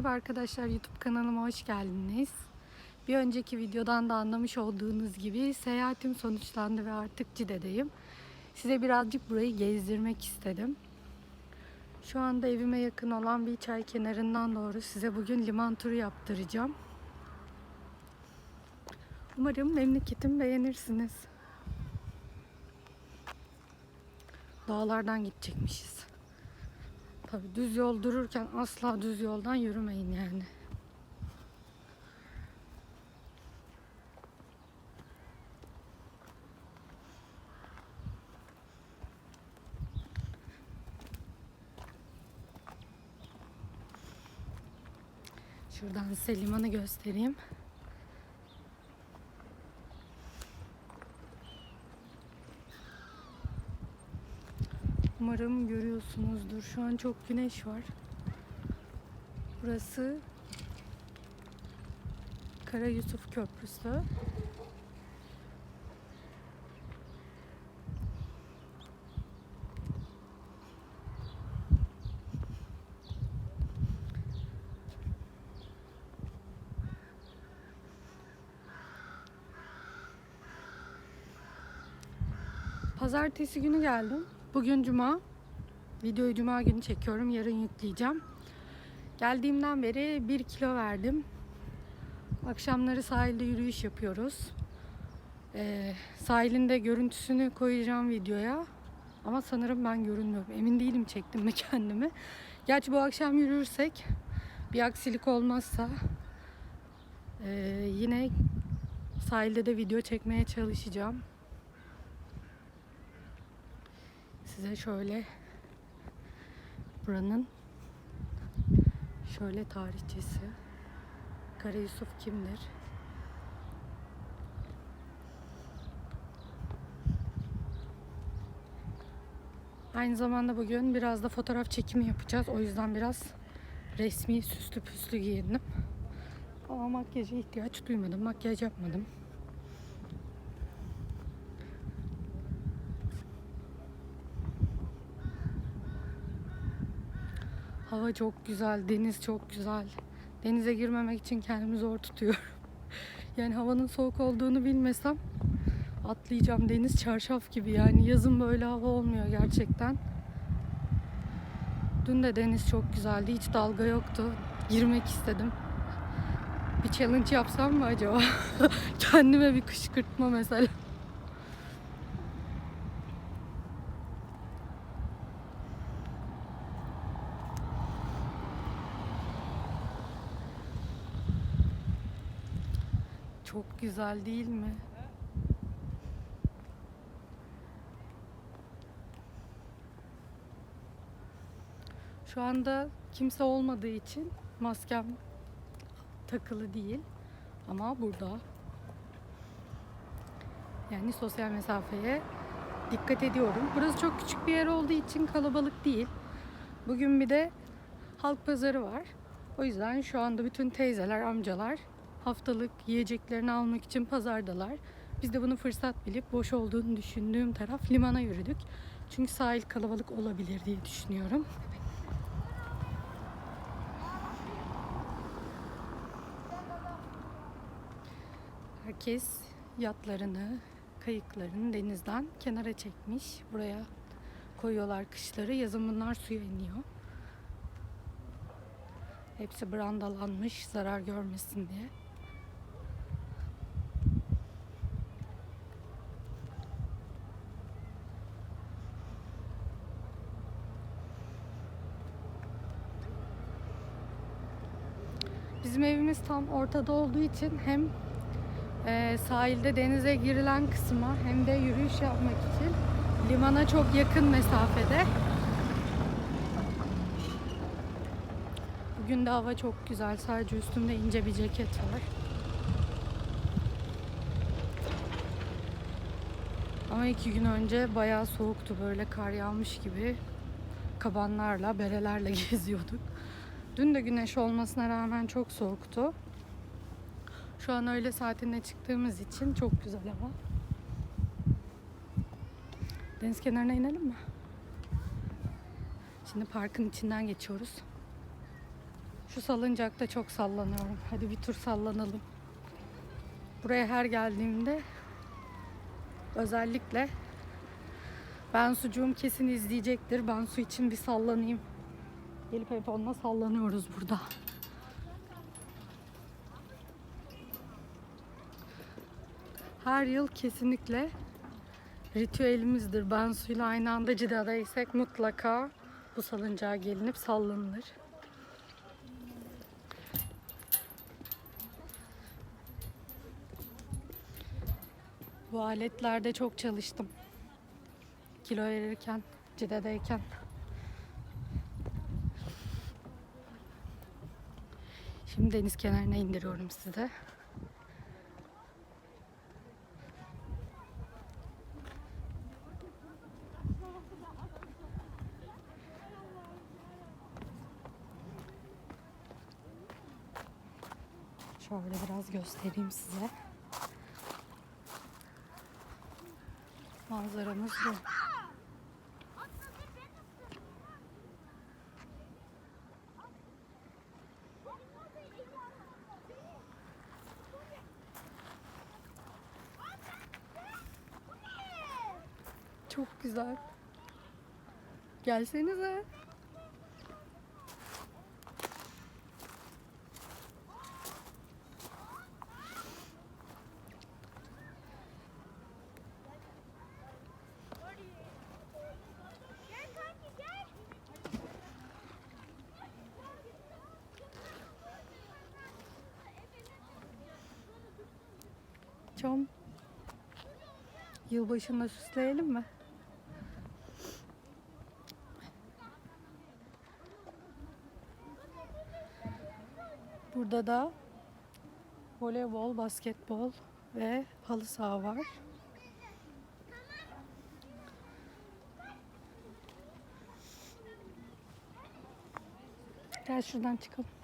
Merhaba arkadaşlar YouTube kanalıma hoş geldiniz. Bir önceki videodan da anlamış olduğunuz gibi seyahatim sonuçlandı ve artık Cide'deyim. Size birazcık burayı gezdirmek istedim. Şu anda evime yakın olan bir çay kenarından doğru size bugün liman turu yaptıracağım. Umarım memleketimi beğenirsiniz. Dağlardan gidecekmişiz. Tabi düz yol dururken asla düz yoldan yürümeyin yani. Şuradan size limanı göstereyim. Umarım görüyorsunuzdur. Şu an çok güneş var. Burası Kara Yusuf Köprüsü. Pazartesi günü geldim. Bugün cuma. Videoyu cuma günü çekiyorum. Yarın yükleyeceğim. Geldiğimden beri 1 kilo verdim. Akşamları sahilde yürüyüş yapıyoruz. Ee, sahilinde görüntüsünü koyacağım videoya. Ama sanırım ben görünmüyorum. Emin değilim çektim mi kendimi. Gerçi bu akşam yürürsek bir aksilik olmazsa ee, yine sahilde de video çekmeye çalışacağım. Size şöyle buranın şöyle tarihçesi Kara Yusuf kimdir? Aynı zamanda bugün biraz da fotoğraf çekimi yapacağız. O yüzden biraz resmi süslü püslü giyindim. Ama makyaja ihtiyaç duymadım. Makyaj yapmadım. Hava çok güzel, deniz çok güzel. Denize girmemek için kendimi zor tutuyorum. Yani havanın soğuk olduğunu bilmesem atlayacağım. Deniz çarşaf gibi yani yazın böyle hava olmuyor gerçekten. Dün de deniz çok güzeldi. Hiç dalga yoktu. Girmek istedim. Bir challenge yapsam mı acaba? Kendime bir kışkırtma mesela. Çok güzel değil mi? Şu anda kimse olmadığı için maskem takılı değil. Ama burada. Yani sosyal mesafeye dikkat ediyorum. Burası çok küçük bir yer olduğu için kalabalık değil. Bugün bir de halk pazarı var. O yüzden şu anda bütün teyzeler, amcalar haftalık yiyeceklerini almak için pazardalar. Biz de bunu fırsat bilip boş olduğunu düşündüğüm taraf limana yürüdük. Çünkü sahil kalabalık olabilir diye düşünüyorum. Herkes yatlarını, kayıklarını denizden kenara çekmiş. Buraya koyuyorlar kışları. Yazın bunlar suya iniyor. Hepsi brandalanmış zarar görmesin diye. Bizim evimiz tam ortada olduğu için hem e, sahilde denize girilen kısma hem de yürüyüş yapmak için limana çok yakın mesafede. Bugün de hava çok güzel. Sadece üstümde ince bir ceket var. Ama iki gün önce bayağı soğuktu. Böyle kar yağmış gibi kabanlarla, berelerle geziyorduk. Dün de güneş olmasına rağmen çok soğuktu. Şu an öğle saatinde çıktığımız için çok güzel hava. Deniz kenarına inelim mi? Şimdi parkın içinden geçiyoruz. Şu salıncakta çok sallanıyorum. Hadi bir tur sallanalım. Buraya her geldiğimde özellikle ben sucuğum kesin izleyecektir. Ben su için bir sallanayım. Gelip hep onunla sallanıyoruz burada. Her yıl kesinlikle ritüelimizdir. Ben suyla aynı anda Cida'daysek mutlaka bu salıncağa gelinip sallanılır. Bu aletlerde çok çalıştım. Kilo verirken, Cide'deyken. Şimdi deniz kenarına indiriyorum size. Şöyle biraz göstereyim size. Manzaramız bu. Çok güzel. Gelsenize. Çom. Yılbaşında süsleyelim mi? Burada da voleybol, basketbol ve halı saha var. Gel şuradan çıkalım.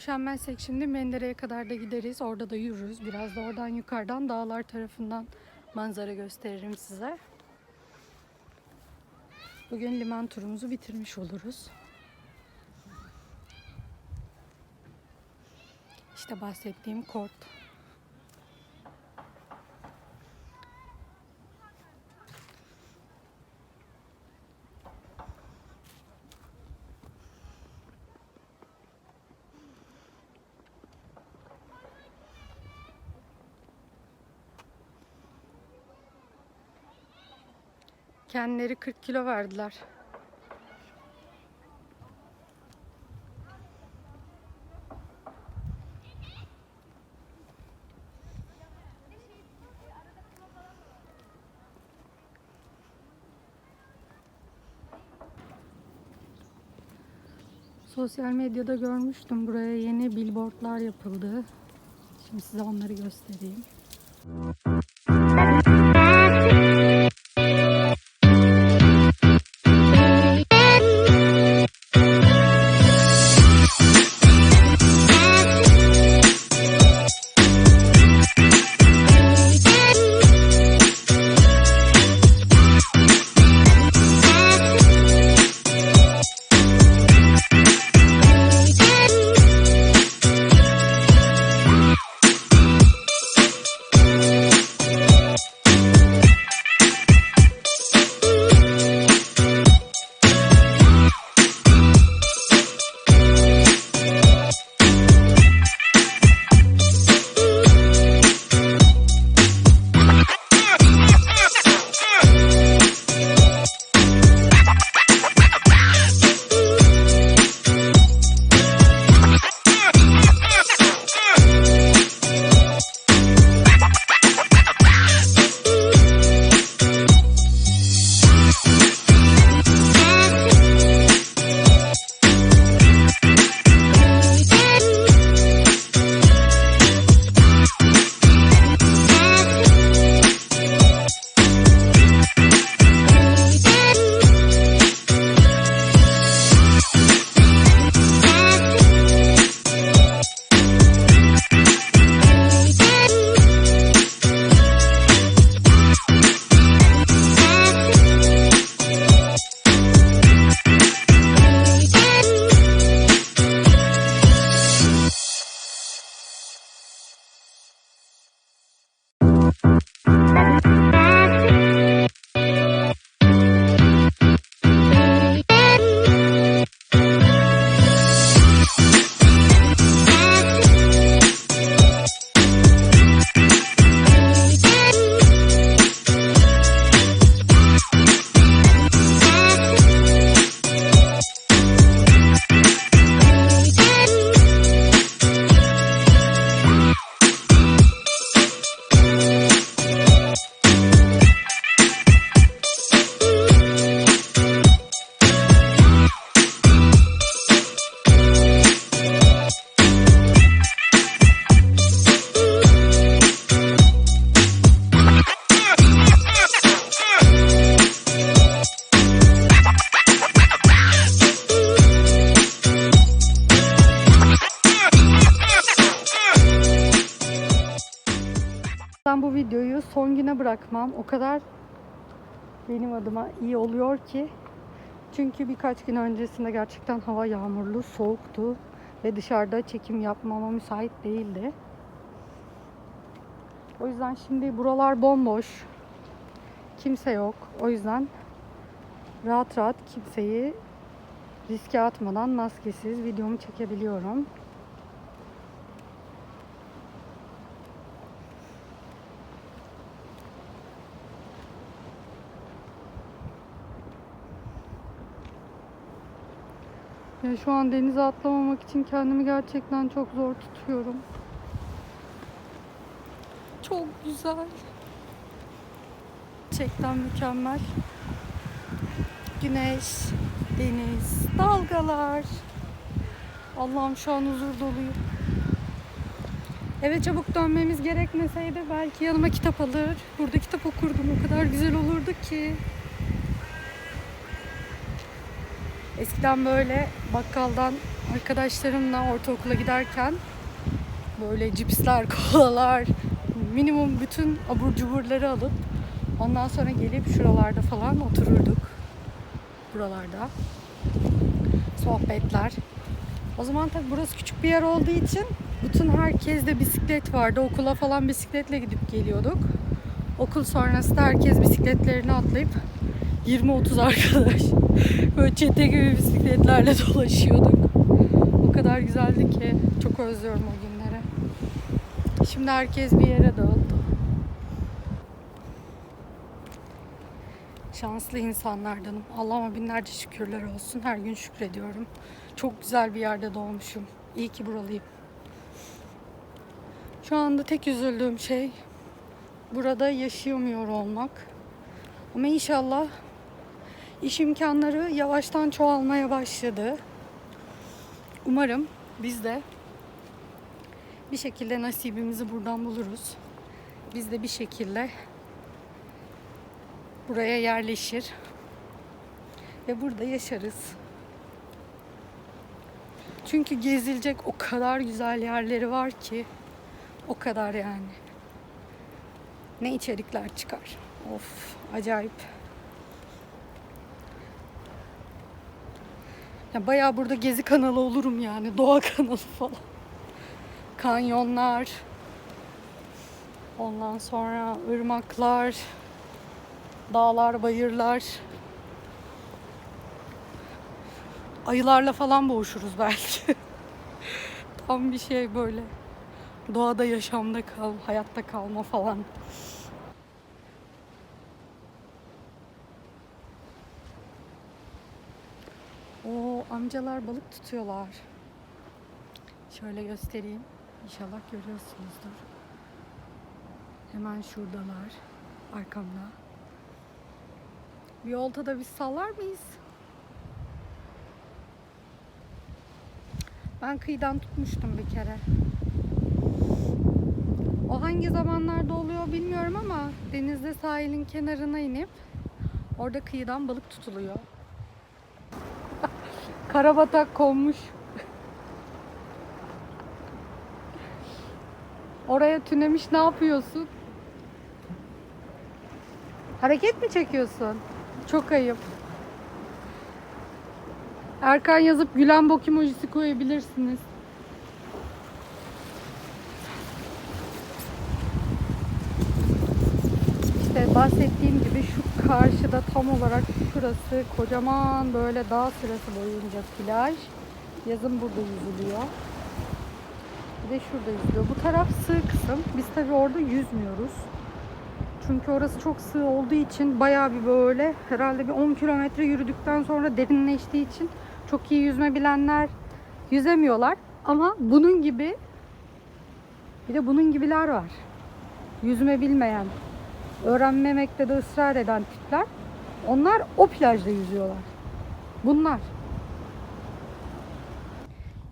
Üşenmezsek şimdi Mendere'ye kadar da gideriz. Orada da yürürüz. Biraz da oradan yukarıdan dağlar tarafından manzara gösteririm size. Bugün liman turumuzu bitirmiş oluruz. İşte bahsettiğim kort. Kendileri 40 kilo verdiler. Sosyal medyada görmüştüm. Buraya yeni billboardlar yapıldı. Şimdi size onları göstereyim. Videoyu son güne bırakmam o kadar benim adıma iyi oluyor ki. Çünkü birkaç gün öncesinde gerçekten hava yağmurlu, soğuktu ve dışarıda çekim yapmama müsait değildi. O yüzden şimdi buralar bomboş. Kimse yok. O yüzden rahat rahat kimseyi riske atmadan maskesiz videomu çekebiliyorum. Ya şu an denize atlamamak için kendimi gerçekten çok zor tutuyorum. Çok güzel. Gerçekten mükemmel. Güneş, deniz, dalgalar. Allah'ım şu an huzur doluyum. Eve çabuk dönmemiz gerekmeseydi belki yanıma kitap alır. Burada kitap okurdum. O kadar güzel olurdu ki. Eskiden böyle bakkaldan arkadaşlarımla ortaokula giderken böyle cipsler, kolalar, minimum bütün abur cuburları alıp ondan sonra gelip şuralarda falan otururduk. Buralarda. Sohbetler. O zaman tabii burası küçük bir yer olduğu için bütün herkes de bisiklet vardı. Okula falan bisikletle gidip geliyorduk. Okul sonrası da herkes bisikletlerini atlayıp 20-30 arkadaş böyle çete gibi bisikletlerle dolaşıyorduk. O kadar güzeldi ki çok özlüyorum o günleri. Şimdi herkes bir yere dağıldı. Şanslı insanlardanım. Allah'ıma binlerce şükürler olsun. Her gün şükrediyorum. Çok güzel bir yerde doğmuşum. İyi ki buralıyım. Şu anda tek üzüldüğüm şey burada yaşayamıyor olmak. Ama inşallah iş imkanları yavaştan çoğalmaya başladı. Umarım biz de bir şekilde nasibimizi buradan buluruz. Biz de bir şekilde buraya yerleşir ve burada yaşarız. Çünkü gezilecek o kadar güzel yerleri var ki o kadar yani. Ne içerikler çıkar. Of acayip. Ya bayağı burada gezi kanalı olurum yani. Doğa kanalı falan. Kanyonlar. Ondan sonra ırmaklar. Dağlar, bayırlar. Ayılarla falan boğuşuruz belki. Tam bir şey böyle. Doğada yaşamda kal, hayatta kalma falan. O amcalar balık tutuyorlar. Şöyle göstereyim. İnşallah görüyorsunuzdur. Hemen şuradalar. Arkamda. Bir oltada biz sallar mıyız? Ben kıyıdan tutmuştum bir kere. O hangi zamanlarda oluyor bilmiyorum ama denizde sahilin kenarına inip orada kıyıdan balık tutuluyor. Karabatak konmuş. Oraya tünemiş ne yapıyorsun? Hareket mi çekiyorsun? Çok ayıp. Erkan yazıp gülen bok emojisi koyabilirsiniz. İşte bahsettiğim gibi şu karşıda tam olarak şurası kocaman böyle dağ sırası boyunca plaj. Yazın burada yüzülüyor. Bir de şurada yüzülüyor. Bu taraf sığ kısım. Biz tabii orada yüzmüyoruz. Çünkü orası çok sığ olduğu için bayağı bir böyle herhalde bir 10 kilometre yürüdükten sonra derinleştiği için çok iyi yüzme bilenler yüzemiyorlar. Ama bunun gibi bir de bunun gibiler var. Yüzme bilmeyen, öğrenmemekte de ısrar eden tipler. Onlar o plajda yüzüyorlar. Bunlar.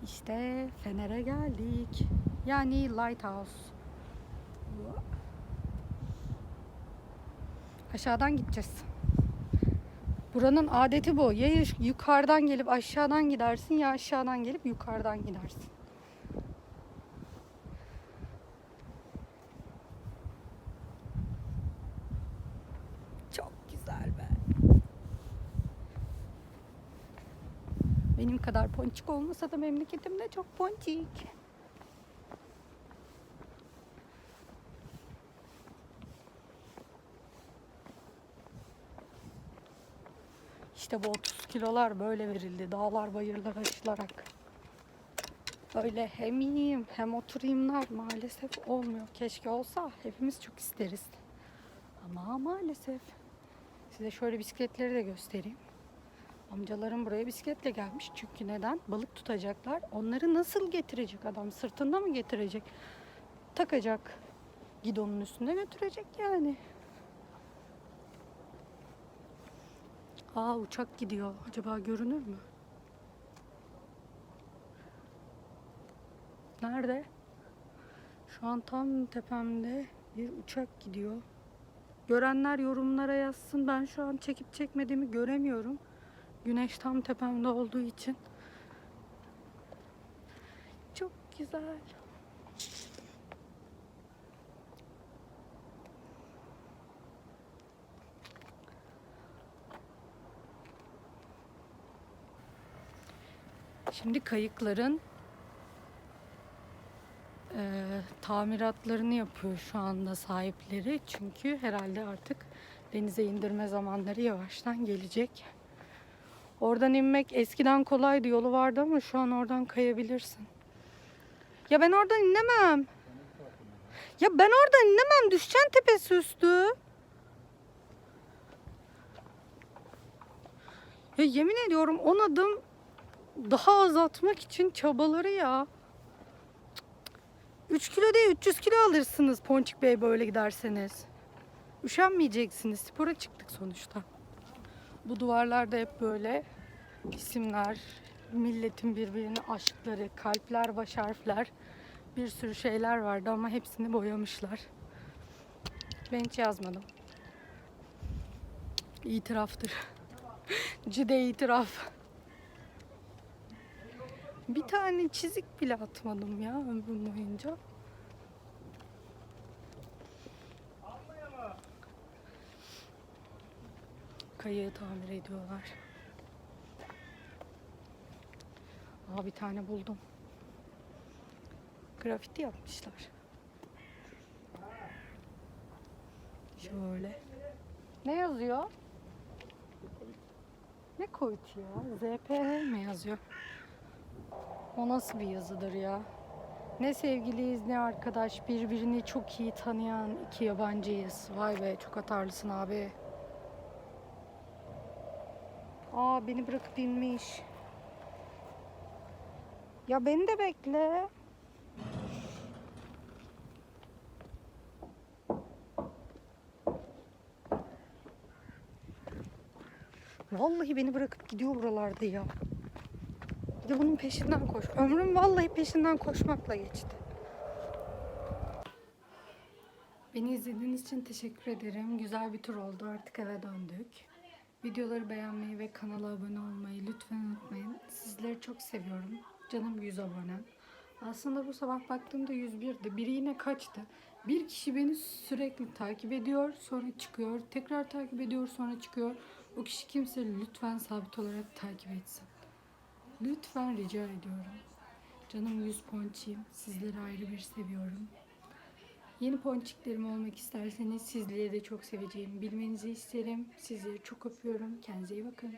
İşte Fener'e geldik. Yani Lighthouse. Aşağıdan gideceğiz. Buranın adeti bu. Ya yukarıdan gelip aşağıdan gidersin ya aşağıdan gelip yukarıdan gidersin. Kadar ponçik olmasa da memleketimde çok ponçik. İşte bu 30 kilolar böyle verildi. Dağlar bayırlar aşılarak. Öyle hem yiyeyim hem oturayımlar maalesef olmuyor. Keşke olsa hepimiz çok isteriz. Ama maalesef. Size şöyle bisikletleri de göstereyim. Amcalarım buraya bisikletle gelmiş. Çünkü neden? Balık tutacaklar. Onları nasıl getirecek adam? Sırtında mı getirecek? Takacak. Gidonun üstünde götürecek yani. Aa uçak gidiyor. Acaba görünür mü? Nerede? Şu an tam tepemde bir uçak gidiyor. Görenler yorumlara yazsın. Ben şu an çekip çekmediğimi göremiyorum. Güneş tam tepemde olduğu için. Çok güzel. Şimdi kayıkların eee, tamiratlarını yapıyor şu anda sahipleri. Çünkü herhalde artık denize indirme zamanları yavaştan gelecek. Oradan inmek eskiden kolaydı yolu vardı ama şu an oradan kayabilirsin. Ya ben oradan inemem. Ya ben oradan inemem. Düşeceksin tepesi üstü. Ya yemin ediyorum 10 adım daha az atmak için çabaları ya. 3 kilo değil 300 kilo alırsınız Ponçik Bey böyle giderseniz. Üşenmeyeceksiniz. Spora çıktık sonuçta. Bu duvarlarda hep böyle isimler, milletin birbirine aşkları, kalpler, baş harfler, bir sürü şeyler vardı ama hepsini boyamışlar. Ben hiç yazmadım. İtiraftır. Cide itiraf. Bir tane çizik bile atmadım ya ömrüm boyunca. Kayığı tamir ediyorlar. Aa bir tane buldum. Grafiti yapmışlar. Şöyle. Ne yazıyor? Ne koyut ya? ZPH mi yazıyor? O nasıl bir yazıdır ya? Ne sevgiliyiz ne arkadaş birbirini çok iyi tanıyan iki yabancıyız. Vay be çok atarlısın abi. Aa beni bırakıp inmiş. Ya beni de bekle. Vallahi beni bırakıp gidiyor buralarda ya. Bir de bunun peşinden koş. Ömrüm vallahi peşinden koşmakla geçti. Beni izlediğiniz için teşekkür ederim. Güzel bir tur oldu. Artık eve döndük. Videoları beğenmeyi ve kanala abone olmayı lütfen unutmayın. Sizleri çok seviyorum. Canım 100 abonem. Aslında bu sabah baktığımda 101'di. Biri yine kaçtı. Bir kişi beni sürekli takip ediyor, sonra çıkıyor. Tekrar takip ediyor, sonra çıkıyor. O kişi kimse lütfen sabit olarak takip etsin. Lütfen rica ediyorum. Canım 100 ponçiyim. Sizleri ayrı bir seviyorum. Yeni ponçiklerim olmak isterseniz sizleri de çok seveceğim. Bilmenizi isterim. Sizleri çok öpüyorum. Kendinize iyi bakın.